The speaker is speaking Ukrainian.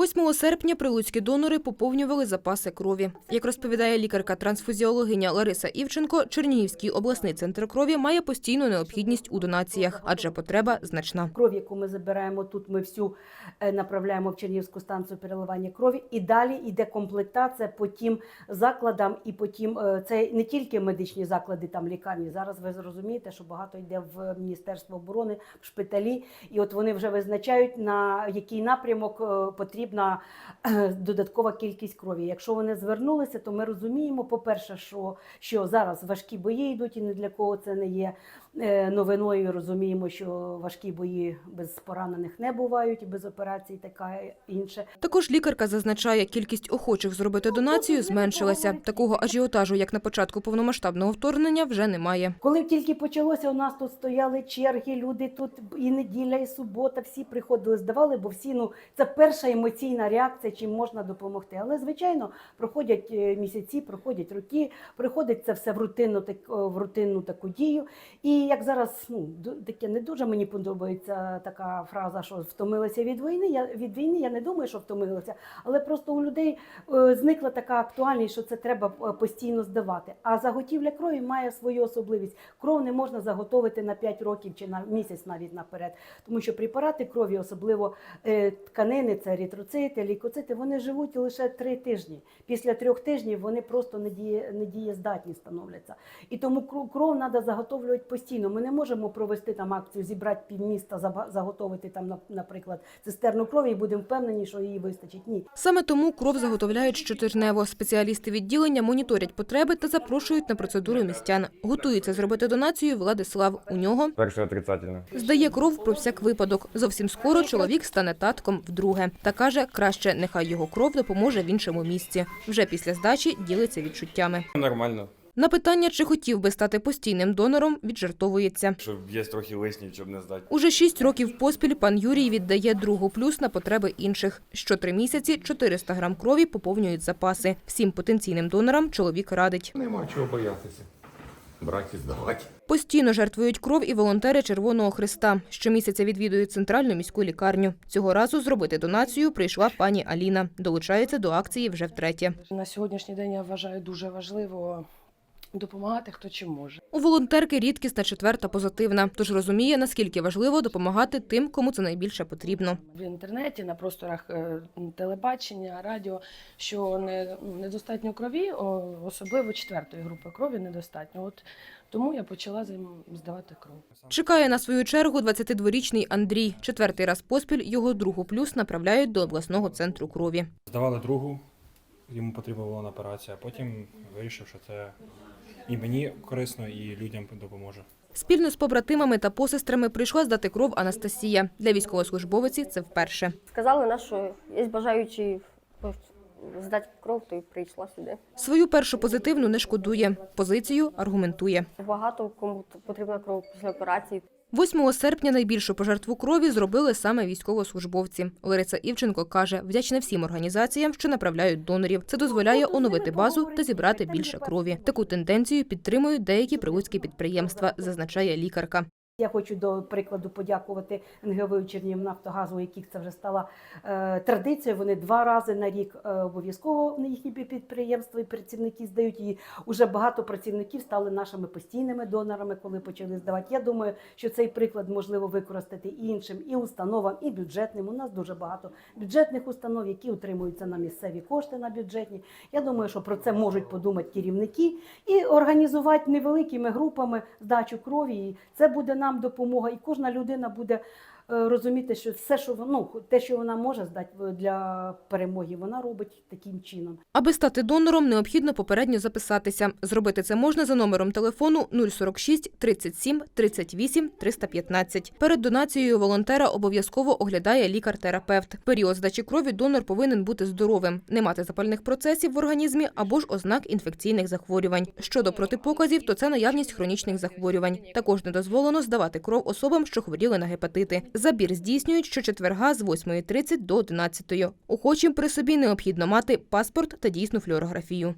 8 серпня прилуцькі донори поповнювали запаси крові. Як розповідає лікарка-трансфузіологиня Лариса Івченко, Чернігівський обласний центр крові має постійну необхідність у донаціях, адже потреба значна. Кров, яку ми забираємо тут, ми всю е, направляємо в Чернігівську станцію переливання крові. І далі йде комплектація по тим закладам, і по тим, е, це не тільки медичні заклади, там лікарні. Зараз ви зрозумієте, що багато йде в Міністерство оборони, в шпиталі, і от вони вже визначають на який напрямок е, потрібна е, додаткова кількість крові. Якщо вони звернулися, то ми розуміємо, по-перше, що, що зараз важкі бої йдуть, і ні для кого це не є е, новиною. Розуміємо, що важкі бої без поранених не бувають, і без операцій така інше. Також лікарка зазначає, кількість охочих зробити донацію зменшилася. Такого ажіотажу, як на початку повномасштабного вторгнення, вже немає. Коли тільки почалося, у нас тут стояли черги, люди тут і неділя, і субота, всі приходили, здавали, бо всі ну це перша емоційна реакція, чим можна допомогти. Але звичайно, проходять е, місяці, проходять роки, приходить це все в рутинну так в рутинну таку дію. І як зараз ну таке не дуже мені подобається така фраза, що втомилися від війни. Я від війни я не думаю, що втомилися, але просто у людей е, зникла така актуальність, що це треба е, постійно здавати. А заготівля крові має свою особливість. Кров не можна заготовити на 5 років чи на місяць навіть наперед, тому що препарати крові, особливо тканини, це еритроцити, лейкоцити, вони живуть лише 3 тижні. Після трьох тижнів вони просто недіє, недієздатні становляться. І тому кров, кров треба заготовлювати постійно. Ми не можемо провести там акцію, зібрати півміста, заготовити там, на- наприклад, цистерну крові і будемо впевнені, що її вистачить. Ні, Саме тому кров заготовляють щотижнево. Спеціалісти відділення моніторять потреби та запрошують на процедуру містян. Готується зробити донацію Владислав. У нього Перше отрицательно. здає кров про всяк випадок. Зовсім скоро чоловік стане татком вдруге. Та каже, краще нехай його кров допоможе в іншому місці. Вже після здачі ділиться відчуттями. Нормально. На питання, чи хотів би стати постійним донором, віджартовується. Щоб є трохи лишніх, щоб не здати. Уже шість років поспіль пан Юрій віддає другу плюс на потреби інших. Що три місяці 400 грам крові поповнюють запаси. Всім потенційним донорам чоловік радить. Нема чого боятися. Брати здавати. Постійно жертвують кров і волонтери Червоного Христа. Щомісяця відвідують центральну міську лікарню. Цього разу зробити донацію прийшла пані Аліна. Долучається до акції вже втретє. На сьогоднішній день я вважаю дуже важливо допомагати хто чим може. У волонтерки рідкісна четверта позитивна, тож розуміє, наскільки важливо допомагати тим, кому це найбільше потрібно. В інтернеті, на просторах е, телебачення, радіо, що не, недостатньо крові, особливо четвертої групи крові недостатньо. От тому я почала здавати кров. Чекає на свою чергу 22-річний Андрій. Четвертий раз поспіль його другу плюс направляють до обласного центру крові. Здавали другу, йому потрібна була операція. Потім вирішив, що це і мені корисно, і людям допоможе. Спільно з побратимами та посестрами прийшла здати кров Анастасія. Для військовослужбовиці це вперше. Сказали нас, що є бажаючі здати кров, то й прийшла сюди. Свою першу позитивну не шкодує. Позицію аргументує. Багато кому потрібна кров після операції. 8 серпня найбільшу пожертву крові зробили саме військовослужбовці. Лариса Івченко каже, вдячна всім організаціям, що направляють донорів. Це дозволяє оновити базу та зібрати більше крові. Таку тенденцію підтримують деякі прилуцькі підприємства, зазначає лікарка. Я хочу до прикладу подякувати НГВ Чернівнафтогазу, яких це вже стала е, традицією. Вони два рази на рік е, обов'язково на їхні підприємства і працівники здають. І вже багато працівників стали нашими постійними донорами, коли почали здавати. Я думаю, що цей приклад можливо використати і іншим, і установам, і бюджетним. У нас дуже багато бюджетних установ, які утримуються на місцеві кошти на бюджетні. Я думаю, що про це можуть подумати керівники і організувати невеликими групами здачу крові. І це буде нам допомога. І кожна людина буде розуміти, що все, що ну, те, що вона може здати е, для перемоги, вона робить таким чином. Аби стати донором, необхідно попередньо записатися. Зробити це можна за номером телефону 046 37 38 315. Перед донацією волонтера обов'язково оглядає лікар-терапевт. Період здачі крові донор повинен бути здоровим, не мати запальних процесів в організмі або ж ознак інфекційних захворювань. Щодо протипоказів, то це наявність хронічних захворювань. Також не дозволено здавати кров особам, що хворіли на гепатити. Забір здійснюють щочетверга з 8.30 до 11. Охочим при собі необхідно мати паспорт та дійсну флюорографію.